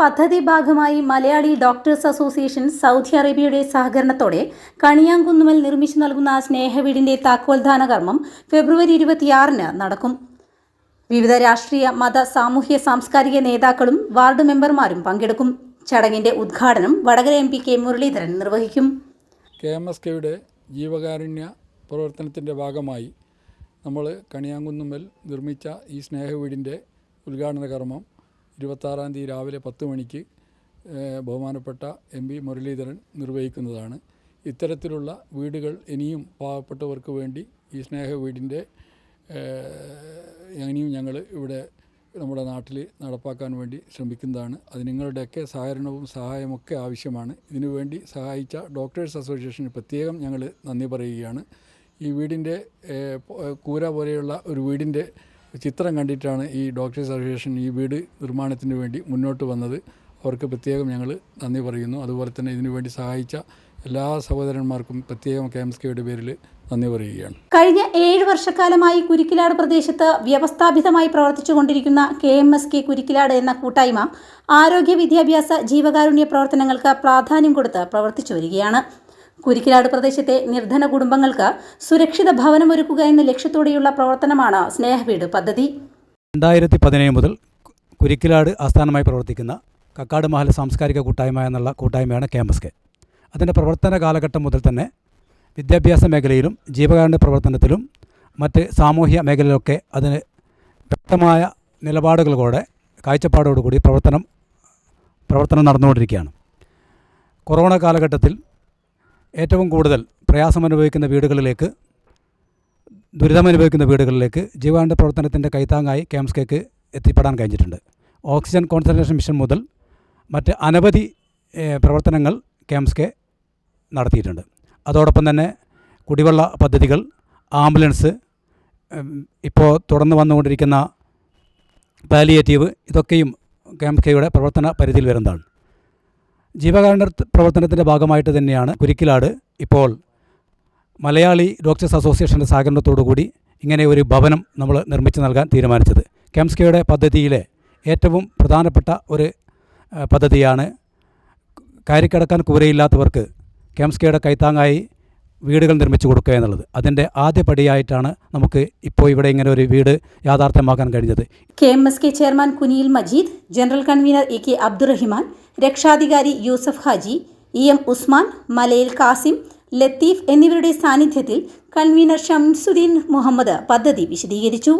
പദ്ധതി ഭാഗമായി Malayali doctors association Saudi അറേബ്യയുടെ സഹകരണത്തോടെ കണിയാങ്കുന്നുമൽ നിർമ്മിച്ചു നൽകുന്ന സ്നേഹവീടിന്റെ താക്കോൽദാന കർമ്മം ഫെബ്രുവരി ഇരുപത്തിയാറിന് നടക്കും. വിവിധ രാഷ്ട്രീയ മത സാമൂഹ്യ സാംസ്കാരിക നേതാക്കളും വാർഡ് മെമ്പർമാരും പങ്കെടുക്കും. ചടങ്ങിന്റെ ഉദ്ഘാടനം Vadakara M P K Muraleedharan നിർവഹിക്കും. കെ എം എസ് കെയുടെ ജീവകാരുണ്യ പ്രവർത്തനത്തിന്റെ ഭാഗമായി നമ്മൾ കണിയാങ്കുന്നുമ്മൽ നിർമ്മിച്ച ഈ സ്നേഹവീടിന്റെ ഉദ്ഘാടന കർമ്മം ഇരുപത്താറാം തീയതി രാവിലെ പത്ത് മണിക്ക് ബഹുമാനപ്പെട്ട എം പി മുരളീധരൻ നിർവഹിക്കുന്നതാണ്. ഇത്തരത്തിലുള്ള വീടുകൾ ഇനിയും പാവപ്പെട്ടവർക്ക് വേണ്ടി ഈ സ്നേഹ വീടിന്റെ ഇനിയും ഞങ്ങൾ ഇവിടെ നമ്മുടെ നാട്ടിൽ നടപ്പാക്കാൻ വേണ്ടി ശ്രമിക്കുന്നതാണ്. അത് നിങ്ങളുടെയൊക്കെ സഹകരണവും സഹായമൊക്കെ ആവശ്യമാണ്. ഇതിനുവേണ്ടി സഹായിച്ച ഡോക്ടേഴ്സ് അസോസിയേഷന് പ്രത്യേകം ഞങ്ങൾ നന്ദി പറയുകയാണ്. ഈ വീടിന്റെ കൂര പോലെയുള്ള ഒരു വീടിന്റെ ചിത്രം കണ്ടിട്ടാണ് ഈ ഡോക്ടേഴ്സ് അസോസിയേഷൻ ഈ വീട് നിർമ്മാണത്തിന് വേണ്ടി മുന്നോട്ട് വന്നത്. അവർക്ക് പ്രത്യേകം ഞങ്ങൾ നന്ദി പറയുന്നു. അതുപോലെ തന്നെ ഇതിനു വേണ്ടി സഹായിച്ച എല്ലാ സഹോദരന്മാർക്കും പ്രത്യേകം കെ എം പേരിൽ നന്ദി പറയുകയാണ്. കഴിഞ്ഞ ഏഴ് വർഷക്കാലമായി കുരിക്കിലാട് പ്രദേശത്ത് വ്യവസ്ഥാപിതമായി പ്രവർത്തിച്ചുകൊണ്ടിരിക്കുന്ന K M S K Kurikkilad എന്ന കൂട്ടായ്മ ആരോഗ്യ വിദ്യാഭ്യാസ ജീവകാരുണ്യ പ്രവർത്തനങ്ങൾക്ക് പ്രാധാന്യം കൊടുത്ത് പ്രവർത്തിച്ചു വരികയാണ്. കുരിക്കിലാട് പ്രദേശത്തെ നിർധന കുടുംബങ്ങൾക്ക് സുരക്ഷിത ഭവനമൊരുക്കുക എന്ന ലക്ഷ്യത്തോടെയുള്ള പ്രവർത്തനമാണ് സ്നേഹവീട് പദ്ധതി. രണ്ടായിരത്തി പതിനേഴ് മുതൽ കുരിക്കിലാട് ആസ്ഥാനമായി പ്രവർത്തിക്കുന്ന കക്കാട് മഹൽ സാംസ്കാരിക കൂട്ടായ്മ എന്നുള്ള കൂട്ടായ്മയാണ് ക്യാമ്പസ് കെ. അതിന്റെ പ്രവർത്തന കാലഘട്ടം മുതൽ തന്നെ വിദ്യാഭ്യാസ മേഖലയിലും ജീവകാരുണ്യ പ്രവർത്തനത്തിലും മറ്റ് സാമൂഹ്യ മേഖലയിലൊക്കെ അതിന് വ്യക്തമായ നിലപാടുകളോടെ കാഴ്ചപ്പാടോടുകൂടി പ്രവർത്തനം പ്രവർത്തനം നടന്നുകൊണ്ടിരിക്കുകയാണ്. കൊറോണ കാലഘട്ടത്തിൽ ഏറ്റവും കൂടുതൽ പ്രയാസമനുഭവിക്കുന്ന വീടുകളിലേക്ക് ദുരിതമനുഭവിക്കുന്ന വീടുകളിലേക്ക് ജീവാണ്ട പ്രവർത്തനത്തിന്റെ കൈത്താങ്ങായി ക്യാംസ്കേക്ക് എത്തിപ്പെടാൻ കഴിഞ്ഞിട്ടുണ്ട്. ഓക്സിജൻ കോൺസെൻട്രേഷൻ മിഷൻ മുതൽ മറ്റ് അനവധി പ്രവർത്തനങ്ങൾ ക്യാംസ്കെ നടത്തിയിട്ടുണ്ട്. അതോടൊപ്പം തന്നെ കുടിവെള്ള പദ്ധതികൾ ആംബുലൻസ് ഇപ്പോൾ തുടർന്ന് വന്നുകൊണ്ടിരിക്കുന്ന പാലിയേറ്റീവ് ഇതൊക്കെയും ക്യാംസ്കെയുടെ പ്രവർത്തന പരിധിയിൽ വരുന്നതാണ്. ജീവകാരുണ്യ പ്രവർത്തനത്തിന്റെ ഭാഗമായിട്ട് തന്നെയാണ് കുരിക്കിലാട് ഇപ്പോൾ മലയാളി ഡോക്ടേഴ്സ് അസോസിയേഷന്റെ സഹകരണത്തോടുകൂടി ഇങ്ങനെ ഒരു ഭവനം നമ്മൾ നിർമ്മിച്ചു നൽകാൻ തീരുമാനിച്ചത്. കെംസ്കയുടെ പദ്ധതിയിലെ ഏറ്റവും പ്രധാനപ്പെട്ട ഒരു പദ്ധതിയാണ് പദ്ധതിയാണ് കിടക്കാൻ കൂരയില്ലാത്തവർക്ക് കെംസ്കയുടെ കൈത്താങ്ങായി വീടുകൾ നിർമ്മിച്ചു കൊടുക്കുക എന്നുള്ളത്. അതിന്റെ ആദ്യ പടിയായിട്ടാണ് നമുക്ക് ഇപ്പോൾ ഇവിടെ ഇങ്ങനെ ഒരു വീട് യാഥാർത്ഥ്യമാക്കാൻ കഴിഞ്ഞത്. K M S K chairman Kuniyil Majeed general convener A K Abdurahiman രക്ഷാധികാരി യൂസഫ് ഹാജി ഇ എം ഉസ്മാൻ മലയിൽ കാസിം ലത്തീഫ് എന്നിവരുടെ സാന്നിധ്യത്തിൽ കൺവീനർ ഷംസുദ്ദീൻ മുഹമ്മദ് പദ്ധതി വിശദീകരിച്ചു.